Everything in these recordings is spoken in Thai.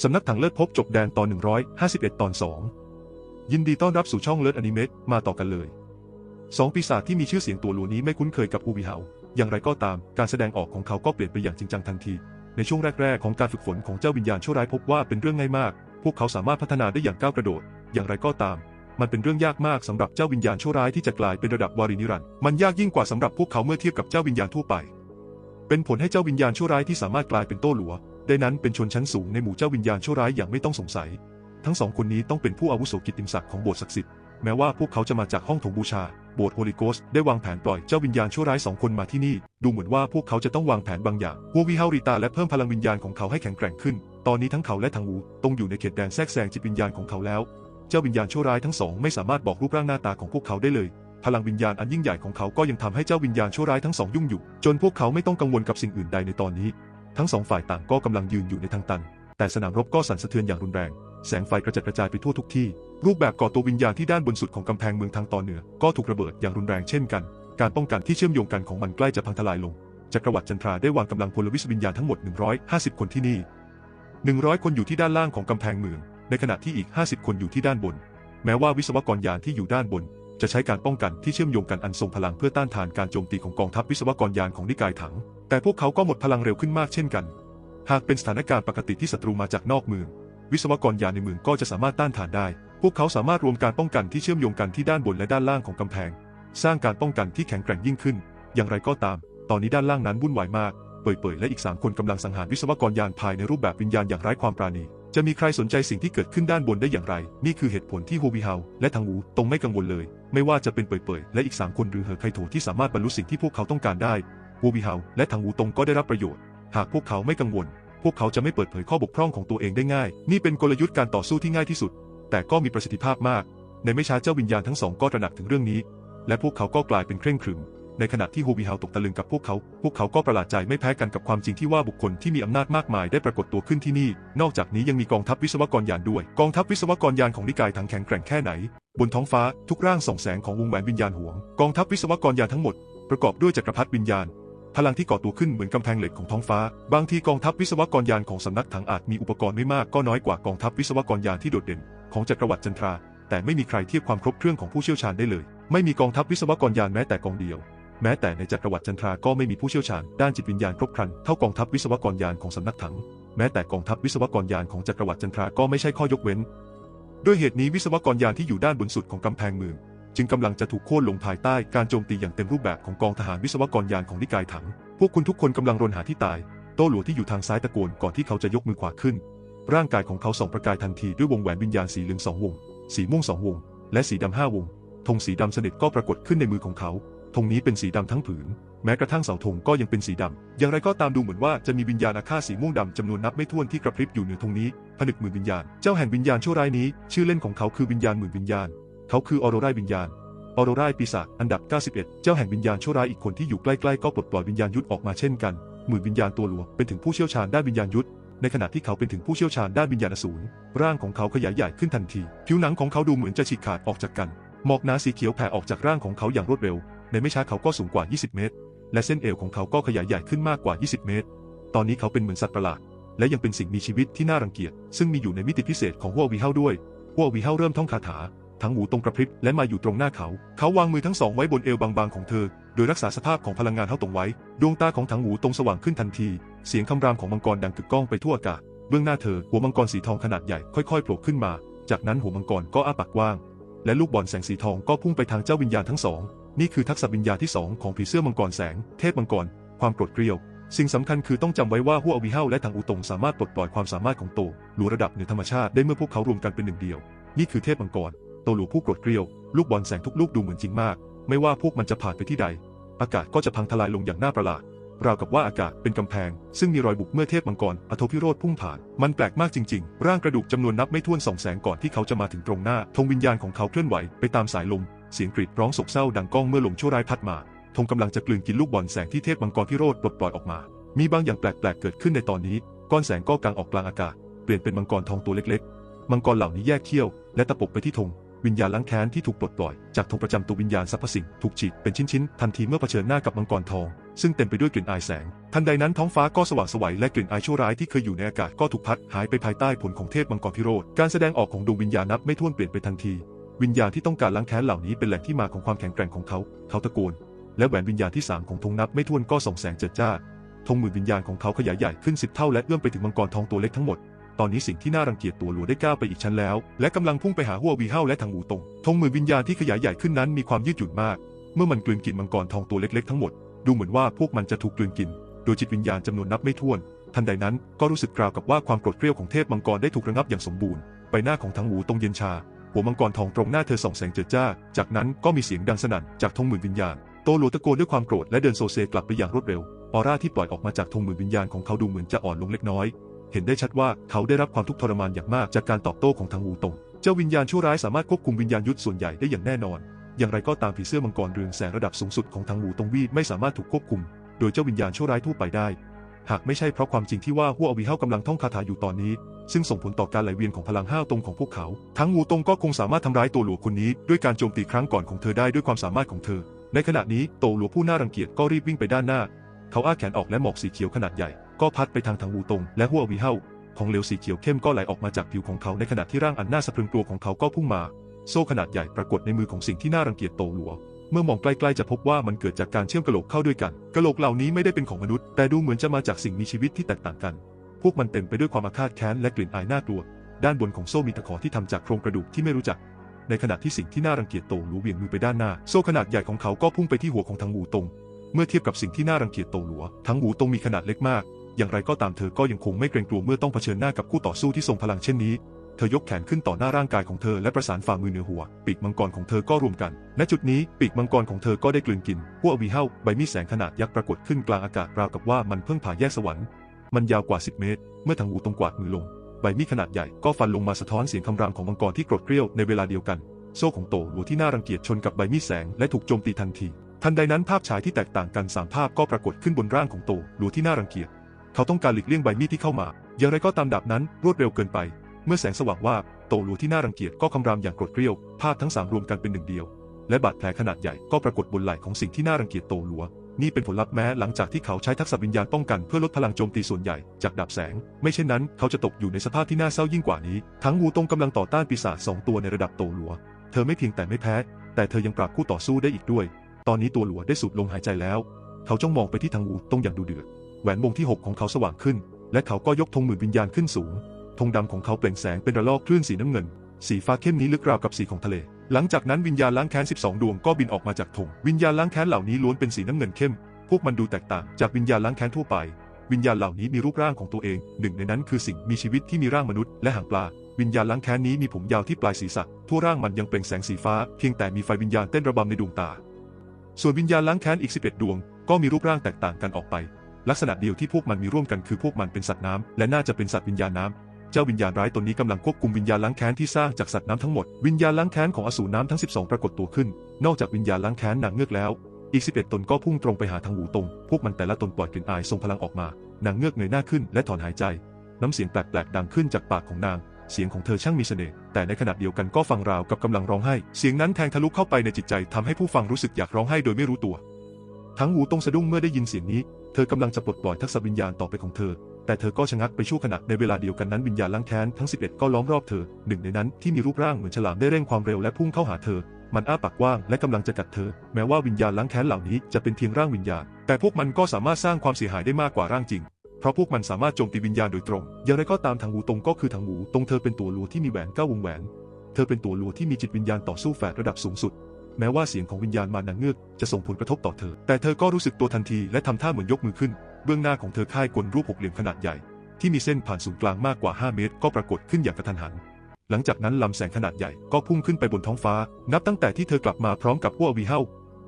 สำนักถังเลิศพบจบแดนตอน 151 ตอน 2 ยินดีต้อนรับสู่ช่องเลิศอนิเมะมาต่อกันเลยสองปีศาจที่มีชื่อเสียงตัวหลูนี้ไม่คุ้นเคยกับอูบิเฮาอย่างไรก็ตาม การแสดงออกของเขาก็เปลี่ยนไปอย่างจริงจังทันที ในช่วงแรก ๆ ของการฝึกฝนของเจ้าวิญญาณชั่วร้ายพบว่าเป็นเรื่องง่ายมาก พวกเขาสามารถพัฒนาได้อย่างก้าวกระโดด อย่างไรก็ตาม มันเป็นเรื่องยากมากสำหรับเจ้าวิญญาณชั่วร้ายที่จะกลายเป็นระดับวารีนิรันด์มันยากยิ่งกว่าสำหรับพวกเขาเมื่อเทียบกับเจ้าวิญญาณทั่วไป เป็นผลให้เจ้าวิญญาณชั่วร้ายที่สามารถกลายเป็นโต้หลัว ได้นั้นเป็นชนชั้นสูงในหมู่เจ้าวิญญาณชั่วร้ายอย่างไม่ต้องสงสัย ทั้งสองคนนี้ต้องเป็นผู้อาวุโสกิตติมศักดิ์ของโบสถ์ศักดิ์สิทธิ์แม้ว่าพวกเขาจะมาจากห้องถงบูชา โบสถ์โฮลิโกสได้วางแผนปล่อยเจ้าวิญญาณชั่วร้ายสองคนมาที่นี่ ดูเหมือนว่าพวกเขาจะต้องวางแผนบางอย่างวัววิฮาริตาและเพิ่มพลังวิญญาณของเขาให้แข็งแกร่งขึ้น ตอนนี้ทั้งเขาและทางวูต้องอยู่ในเขตแดนแทรกแซงจิตวิญญาณของเขาแล้ว เจ้าวิญญาณชั่วร้ายทั้งสองไม่สามารถบอกรูปร่างหน้าตาของพวกเขาได้เลย พลังวิญญาณอันยิ่งใหญ่ของเขาก็ยังทำให้เจ้าวิญญาณชั่วร้ายทั้งสองยุ่งอยู่ จนพวกเขาไม่ต้องกังวลกับสิ่งอื่นใดในตอนนี้ ทั้งสองฝ่ายต่างก็กำลังยืนอยู่ในทางตัน แต่สนามรบก็สั่นสะเทือนอย่างรุนแรง แสงไฟกระจัดกระจายไปทั่วทุกที่ รูปแบบก่อตัววิญญาณที่ด้านบนสุดของกำแพงเมืองทางตอนเหนือ ก็ถูกระเบิดอย่างรุนแรงเช่นกัน การป้องกันที่เชื่อมโยงกันของมันใกล้จะพังทลายลง จักรวรรดิจันทราได้วางกำลังพลวิศวิญญาณทั้งหมด 150 คนที่นี่ 100 คนอยู่ที่ด้านล่างของกำแพงเมือง ในขณะที่อีก 50 คนอยู่ที่ด้านบน แม้ว่าวิศวกรยานที่อยู่ด้านบน จะใช้การป้องกันที่เชื่อมโยงกันอันทรงพลังเพื่อต้านทานการโจมตีของกองทัพวิศวกรยานของนิกายถัง แต่พวกเขาก็หมดพลังเร็วขึ้นมากเช่นกัน หากเป็นสถานการณ์ปกติที่ศัตรูมาจากนอกเมือง วิศวกรยานในเมืองก็จะสามารถต้านทานได้ พวกเขาสามารถรวมการป้องกันที่เชื่อมโยงกันที่ด้านบนและด้านล่างของกำแพง สร้างการป้องกันที่แข็งแกร่งยิ่งขึ้น อย่างไรก็ตาม ตอนนี้ด้านล่างนั้นวุ่นวายมาก เปิดๆและอีก3คนกำลังสังหารวิศวกรยานภายในรูปแบบวิญญาณอย่างไร้ความปราณีจะมีใครสนใจสิ่งที่เกิดขึ้นด้านบนได้อย่างไร นี่คือเหตุผลที่โฮวีเฮาและทางวูตรงไม่กังวลเลย ไม่ว่าจะเป็นเปิดๆและอีก3คนหรือเหอไคโถที่สามารถบรรลุสิ่งที่พวกเขาต้องการได้โฮวีเฮาและทางวูตงก็ได้รับประโยชน์ หากพวกเขาไม่กังวล พวกเขาจะไม่เปิดเผยข้อบกพร่องของตัวเองได้ง่าย นี่เป็นกลยุทธ์การต่อสู้ที่ง่ายที่สุด แต่ก็มีประสิทธิภาพมาก ในไม่ช้าเจ้าวิญญาณทั้งสองก็ตระหนักถึงเรื่องนี้ และพวกเขาก็กลายเป็นเคร่งครึม ในขณะที่ฮวีเฮาตกตะลึงกับพวกเขา พวกเขาก็ประหลาดใจไม่แพ้กันกับความจริงที่ว่าบุคคลที่มีอำนาจมากมายได้ปรากฏตัวขึ้นที่นี่ นอกจากนี้ยังมีกองทัพวิศวกรยานด้วย กองทัพวิศวกรยานของนิกายทั้งแข็งแกร่งแค่ไหน บนท้องฟ้าทุกร่างส่องแสงของวงแหวนวิญญาณห่วง กองทัพวิศวกรยานทั้งหมด ประกอบด้วยจักรพรรดิวิญญาณ พลังที่ก่อตัวขึ้นเหมือนกำแพงเหล็กของท้องฟ้า บางทีกองทัพวิศวกรยานของสำนักถังอาจมีอุปกรณ์ไม่มากก็น้อยกว่ากองทัพวิศวกรยานที่โดดเด่น ของจักรวรรดิจันทรา แต่ไม่มีใครเทียบความครบเครื่องของผู้เชี่ยวชาญได้เลย ไม่มีกองทัพวิศวกรยานแม้แต่กองเดียว แม้แต่ในจักรวรรดิจันทราก็ไม่มีผู้เชี่ยวชาญด้านจิตวิญญาณครบครันเท่ากองทัพวิศวกรยานของสำนักถัง แม้แต่กองทัพวิศวกรยานของจักรวรรดิจันทราก็ไม่ใช่ข้อยกเว้น ด้วยเหตุนี้วิศวกรยานที่อยู่ด้านบนสุดของกำแพงเมือง จึงกำลังจะถูกโค่นลงภายใต้การโจมตีอย่างเต็มรูปแบบของกองทหารวิศวกรยานของนิกายถัง พวกคุณทุกคนกำลังรนหาที่ตาย โต้หลัวที่อยู่ทางซ้ายตะโกนก่อนที่เขาจะยกมือขวาขึ้น ร่างกายของเขาส่องประกายทันทีด้วยวงแหวนวิญญาณสีเหลืองสองวง สีม่วงสองวง และสีดำห้าวงธงสีดำสนิทก็ปรากฏขึ้นในมือของเขาธงนี้เป็นสีดำทั้งผืน แม้กระทั่งเสาธงก็ยังเป็นสีดำ อย่างไรก็ตามดูเหมือนว่าจะมีวิญญาณอาฆาตสีม่วงดำจำนวนนับไม่ถ้วนที่กระพริบอยู่เหนือธงนี้ ผนึกหมือวิญญาณ เจ้าแห่งวิญญาณชั่วร้ายนี้ ชื่อเล่นของเขาคือวิญญาณหมื่นวิญญาณ เขาคือออโรราวิญญาณ ออโรราปีศาจอันดับ 91 เจ้าแห่งวิญญาณชั่วร้ายอีกคนที่อยู่ใกล้ๆก็ปลดปล่อยวิญญาณยุทธออกมาเช่นกัน หมื่นวิญญาณตัวหลวงเป็นถึงผู้เชี่ยวชาญด้านวิญญาณยุทธในขณะที่เขาเป็นถึงผู้เชี่ยวชาญด้านวิญญาณอสูรร่างของเขาขยายใหญ่ขึ้นทันที ผิวหนังของเขาดูเหมือนจะฉีกขาดออกจากกัน หมอกหนาสีเขียวแผ่ออกจากร่างของเขาอย่างรวดเร็ว ในไม่ช้าเขาก็สูงกว่า 20 เมตร และเส้นเอวของเขาก็ขยายใหญ่ขึ้นมากกว่า 20 เมตร ตอนนี้เขาเป็นเหมือนสัตว์ประหลาด และยังเป็นสิ่งมีชีวิตที่น่ารังเกียจ ซึ่งมีอยู่ในมิติพิเศษของหัววีเฮาด้วยหัววีเฮาเริ่มท่องคาถา ทั้งหูตรงกระพริบและมาอยู่ตรงหน้าเขา เขาวางมือทั้งสองไว้บนเอวบางๆของเธอ โดยรักษาสภาพของพลังงานเท่าตรงไว้ ดวงตาของถังหูตรงสว่างขึ้นทันที เสียงคำรามของมังกรดังกึกก้องไปทั่วอากาศ เบื้องหน้าเธอหัวมังกรสีทองขนาดใหญ่ค่อยๆโผล่ขึ้นมา จากนั้นหัวมังกรก็อ้าปากกว้าง และลูกบอลแสงสีทองก็พุ่งไปทางเจ้าวิญญาณทั้งสอง นี่คือทักษะวิญญาณที่สองของผีเสื้อมังกรแสง เทพมังกร ความโกรธเกรียว สิ่งสำคัญคือต้องจำไว้ว่าหัวอวิเฮาและทางอูตงสามารถปลดปล่อยความสามารถของโตหลัวระดับเหนือธรรมชาติได้เมื่อพวกเขารวมกันเป็นหนึ่งเดียว นี่คือเทพมังกร โตหลัวผู้โกรธเกรียว ลูกบอลแสงทุกลูกดูเหมือนจริงมาก ไม่ว่าพวกมันจะผ่านไปที่ใด อากาศก็จะพังทลายลงอย่างน่าประหลาด ราวกับว่าอากาศเป็นกำแพง ซึ่งมีรอยบุกเมื่อเทพมังกรอโทพิโรธพุ่งผ่าน มันแปลกมากจริง ๆ ร่างกระดูกจำนวนนับไม่ถ้วนสองแสงก่อนที่เขาจะมาถึงตรงหน้า ธงวิญญาณของเขาเคลื่อนไหวไปตามสายลม เสียงกรีดร้องโศกเศร้าดังก้องเมื่อลมชั่วร้ายพัดมา ธงกำลังจะกลืนกินลูกบอลแสงที่เทพมังกรพิโรธปลดปล่อยออกมา มีบางอย่างแปลกๆ เกิดขึ้นในตอนนี้ ก้อนแสงก็กางออกกลางอากาศ เปลี่ยนเป็นมังกรทองตัวเล็กๆ มังกรเหล่านี้แยกเขี้ยว และตะปบไปที่ธงวิญญาณล้างแค้นที่ถูกปลดปล่อยจากธงประจำตัววิญญาณสรรพสิ่งถูกฉีดเป็นชิ้นๆทันทีเมื่อเผชิญหน้ากับมังกรทอง ซึ่งเต็มไปด้วยกลิ่นอายแสง ทันใดนั้นท้องฟ้าก็สว่างไสวัยและกลิ่นอายชั่วร้ายที่เคยอยู่ในอากาศก็ถูกพัดหายไปภายใต้ผลของเทพมังกรพิโรธการแสดงออกของดวงวิญญาณนับไม่ถ้วนเปลี่ยนไปทันที วิญญาณที่ต้องการล้างแค้นเหล่านี้เป็นแหล่งที่มาของความแข็งแกร่งของเขา เขาตะโกน และแหวนวิญญาณที่สามของธงนับไม่ถ้วนก็ส่องแสงเจิดจ้าธงมือวิญญาณของเขาขยายใหญ่ขึ้นสิบเท่าและเอื้อมไปถึงมังกรทองตัวเล็กทั้งหมดตอนนี้สิ่งที่น่ารังเกียจตัวหลัวได้ก้าวไปอีกชั้นแล้ว และกำลังพุ่งไปหาหัววีเฮาและทางหูตงธงมือวิญญาณที่ขยายใหญ่ขึ้นนั้นมีความยืดหยุ่นมาก เมื่อมันกลืนกินมังกรทองตัวเล็กๆทั้งหมด ดูเหมือนว่าพวกมันจะถูกกลืนกิน โดยจิตวิญญาณจำนวนนับไม่ถ้วน ทันใดนั้นก็รู้สึกกราวกับว่าความโกรธเกรี้ยวของเทพมังกรได้ถูกระงับอย่างสมบูรณ์ ใบหน้าของทางหูตรงเย็นชา หัวมังกรทองตรงหน้าเธอส่องแสงเจิดจ้า จากนั้นก็มีเสียงดังสนั่นจากธงหมื่นวิญญาณ โตหลัวตะโกนด้วยความโกรธและเดินโซเซกลับไปอย่างรวดเร็ว ออร่าที่ปล่อยออกมาจากธงหมื่นวิญญาณของเขาดูเหมือนจะอ่อนลงเล็กน้อย เห็นได้ชัดว่าเขาได้รับความทุกข์ทรมานอย่างมากจากการตอบโต้ของทางหูตง เจ้าวิญญาณชั่วร้ายสามารถควบคุมวิญญาณยุทธส่วนใหญ่ได้อย่างแน่นอน อย่างไรก็ตามผีเสื้อมังกรเรืองแสงระดับสูงสุดของทางหูตงวีไม่สามารถถูกควบคุม โดยเจ้าวิญญาณชั่วร้ายทั่วไปได้ หากไม่ใช่เพราะความจริงที่ว่าหัวอวีเฮากำลังท่องคาถาอยู่ตอนนี้ ซึ่งส่งผลต่อการไหลเวียนของพลังห้าวตรงของพวกเขา ทั้งงูตงก็คงสามารถทำร้ายตัวหลวงคนนี้ด้วยการโจมตีครั้งก่อนของเธอได้ด้วยความสามารถของเธอ ในขณะนี้โตหลวงผู้น่ารังเกียจก็รีบวิ่งไปด้านหน้า เขาอ้าแขนออกและหมอกสีเขียวขนาดใหญ่ก็พัดไปทางทางวูตงและหัวอวีเฮาของเหลวสีเขียวเข้มก็ไหลออกมาจากผิวของเขาในขณะที่ร่างอันน่าสะพรึงกลัวของเขาก็พุ่งมา โซ่ขนาดใหญ่ปรากฏในมือของสิ่งที่น่ารังเกียจโตหลัว เมื่อมองใกล้ๆจะพบว่ามันเกิดจากการเชื่อมกะโหลกเข้าด้วยกันกะโหลกเหล่านี้ไม่ได้เป็นของมนุษย์ แต่ดูเหมือนจะมาจากสิ่งมีชีวิตที่แตกต่างกัน พวกมันเต็มไปด้วยความอาฆาตแค้นและกลิ่นอายน่ากลัว ด้านบนของโซ่มีตะขอที่ทำจากโครงกระดูกที่ไม่รู้จัก ในขณะที่สิ่งที่น่ารังเกียจโตหลัวเบี่ยงมือไปด้านหน้า โซ่ขนาดใหญ่ของเขาก็พุ่งไปที่หัวของทางหูตงเมื่อเทียบกับสิ่งที่น่ารังเกียจโตหลัวทั้งหูตรงมีขนาดเล็กมาก อย่างไรก็ตามเธอก็ยังคงไม่เกรงกลัวเมื่อต้องเผชิญหน้ากับคู่ต่อสู้ที่ทรงพลังเช่นนี้ เธอยกแขนขึ้นต่อหน้าร่างกายของเธอและประสานฝ่ามือเหนือหัว ปีกมังกรของเธอก็รวมกัน ณ จุดนี้ปีกมังกรของเธอก็ได้กลืนกินพวกอวีเฮาใบมีดแสงขนาดยักษ์ปรากฏขึ้นกลางอากาศราวกับว่ามันเพิ่งผ่าแยกสวรรค์ มันยาวกว่า 10 เมตร เมื่อทางหูตรงกวาดมือลง ใบมีดขนาดใหญ่ก็ฟันลงมาสะท้อนเสียงคำรามของมังกรที่กรธเกรี้ยวในเวลาเดียวกัน โซ่ของโตหัวที่น่ารังเกียจชนกับใบมีดแสงและถูกโจมตีทันที ทันใดนั้นภาพฉายที่แตกต่างกันสามภาพก็ปรากฏขึ้นบนร่างของโตหลัวที่น่ารังเกียจ เขาต้องการหลีกเลี่ยงใบมีดที่เข้ามาอย่างไรก็ตามดาบนั้นรวดเร็วเกินไป เมื่อแสงสว่างว่าโตลัวที่น่ารังเกียจก็คำรามอย่างโกรธเกรียว ภาพทั้งสามรวมกันเป็นหนึ่งเดียว และบาดแผลขนาดใหญ่ก็ปรากฏบนไหล่ของสิ่งที่น่ารังเกียจโตลัว นี่เป็นผลลัพธ์แม้หลังจากที่เขาใช้ทักษะวิญญาณป้องกันเพื่อลดพลังโจมตีส่วนใหญ่จากดาบแสง ไม่เช่นนั้นเขาจะตกอยู่ในสภาพที่น่าเศร้ายิ่งกว่านี้ ทั้งวูตงกำลังต่อต้านปีศาจสองตัวในระดับโตลัว เธอไม่เพียงแต่ไม่แพ้ แต่เธอยังปราบคู่ต่อสู้ได้อีกด้วย ตอนนี้ตัวหลัวได้สูดลมหายใจแล้ว เขาจ้องมองไปที่ทางวูตงอย่างดูเดือด แหวนวงที่ 6 ของเขาสว่างขึ้น และเขาก็ยกธงหมื่นวิญญาณขึ้นสูง ธงดำของเขาเปล่งแสงเป็นระลอกคลื่นสีน้ำเงิน สีฟ้าเข้มนี้ลึกราวกับสีของทะเล หลังจากนั้นวิญญาณล้างแค้น 12 ดวงก็บินออกมาจากธงวิญญาณล้างแค้นเหล่านี้ล้วนเป็นสีน้ำเงินเข้ม พวกมันดูแตกต่างจากวิญญาณล้างแค้นทั่วไป วิญญาณเหล่านี้มีรูปร่างของตัวเอง หนึ่งในนั้นคือสิ่งมีชีวิตที่มีร่างมนุษย์และหางปลา วิญญาณล้างแค้นนี้มีผมยาวที่ปลายศีรษะ ทั่วร่างมันยังเปล่งแสงสีฟ้า เพียงแต่มีไฟวิญญาณเต้นระบำในดวงตา ส่วนวิญญาณล้างแค้นอีก 11 ดวง ก็มีรูปร่างแตกต่างกันออกไปลักษณะเดียวที่พวกมันมีร่วมกันคือพวกมันเป็นสัตว์น้ำและน่าจะเป็นสัตว์วิญญาณน้ำ เจ้าวิญญาณร้ายตนนี้กำลังควบคุมวิญญาณล้างแค้นที่สร้างจากสัตว์น้ำทั้งหมด วิญญาณล้างแค้นของอสูรน้ำทั้ง 12 ปรากฏตัวขึ้น นอกจากวิญญาณล้างแค้นนางเงือกแล้ว อีก 11 ตนก็พุ่งตรงไปหาทางหูตงพวกมันแต่ละตนปล่อยกลิ่นอายทรงพลังออกมานางเงือกเงยหน้าขึ้นและถอนหายใจ น้ำเสียงแปลกๆดังขึ้นจากปากของนาง เสียงของเธอช่างมีเสน่ห์แต่ในขณะเดียวกันก็ฟังราวกับกำลังร้องไห้ เสียงนั้นแทงทะลุเข้าไปในจิตใจทำให้ผู้ฟังรู้สึกอยากร้องไห้โดยไม่รู้ตัว ทั้งหูตงสะดุ้งเมื่อได้ยินเสียงนี้ เธอกำลังจะปลดปล่อยทักษะวิญญาณต่อไปของเธอ แต่เธอก็ชะงักไปชั่วขณะในเวลาเดียวกันนั้นวิญญาณล้างแค้นทั้ง 11 ก็ล้อมรอบเธอ หนึ่งในนั้นที่มีรูปร่างเหมือนฉลามได้เร่งความเร็วและพุ่งเข้าหาเธอ มันอ้าปากกว้างและกำลังจะกัดเธอ แม้ว่าวิญญาณล้างแค้นเหล่านี้จะเป็นเพียงร่างวิญญาณ แต่พวกมันก็สามารถสร้างความเสียหายได้มากกว่าร่างจริง เพราะพวกมันสามารถโจมตีวิญญาณโดยตรง อย่างไรก็ตามทางหูตรงก็คือทางหูตรงเธอเป็นตัวลัวที่มีแหวนเก้าวงแหวน เธอเป็นตัวลัวที่มีจิตวิญญาณต่อสู้แฝดระดับสูงสุดแม้ว่าเสียงของวิญญาณมารนางเงือกจะส่งผลกระทบต่อเธอ แต่เธอก็รู้สึกตัวทันทีและทำท่าเหมือนยกมือขึ้น เบื้องหน้าของเธอค่ายกลรูปหกเหลี่ยมขนาดใหญ่ ที่มีเส้นผ่านศูนย์กลางมากกว่า 5 เมตร ก็ปรากฏขึ้นอย่างกระทันหัน หลังจากนั้นลำแสงขนาดใหญ่ก็พุ่งขึ้นไปบนท้องฟ้า นับตั้งแต่ที่เธอกลับมาพร้อมกับพวกวีเฮา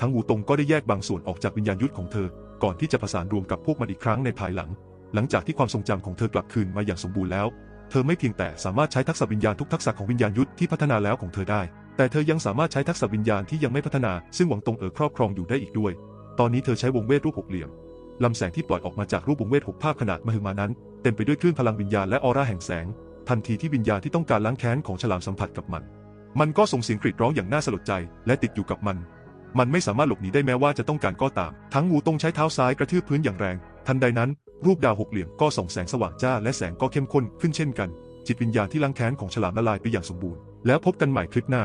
ทั้งวูตงก็ได้แยกบางส่วนออกจากวิญญาณยุทธของเธอ ก่อนที่จะประสานรวมกับพวกมันอีกครั้งในภายหลัง หลังจากที่ความทรงจำของเธอกลับคืนมาอย่างสมบูรณ์แล้ว เธอไม่เพียงแต่สามารถใช้ทักษะวิญญาณทุกทักษะของวิญญาณยุทธที่พัฒนาแล้วของเธอได้ แต่เธอยังสามารถใช้ทักษะวิญญาณที่ยังไม่พัฒนา ซึ่งหวังตงเอ๋อครอบครองอยู่ได้อีกด้วย ตอนนี้เธอใช้วงเวทรูปหกเหลี่ยม ลำแสงที่ปล่อยออกมาจากรูปวงเวทหกภาพขนาดมหึมานั้น เต็มไปด้วยคลื่นพลังวิญญาณและออร่าแห่งแสง ทันทีที่วิญญาณที่ต้องการล้างแค้นของฉลามสัมผัสกับมัน มันก็ส่งเสียงกรีดร้องอย่างน่าสลดใจ และติดอยู่กับมัน มันไม่สามารถหลบหนีได้แม้ว่าจะต้องการก็ตาม ทั้งงูตรงใช้เท้าซ้ายกระทืบพื้นอย่างแรง ทันใดนั้น รูปดาวหกเหลี่ยมก็ส่องแสงสว่างจ้าและแสงก็เข้มข้นขึ้นเช่นกัน จิตวิญญาณที่ลังแค้นของฉลามละลายไปอย่างสมบูรณ์ แล้วพบกันใหม่คลิปหน้า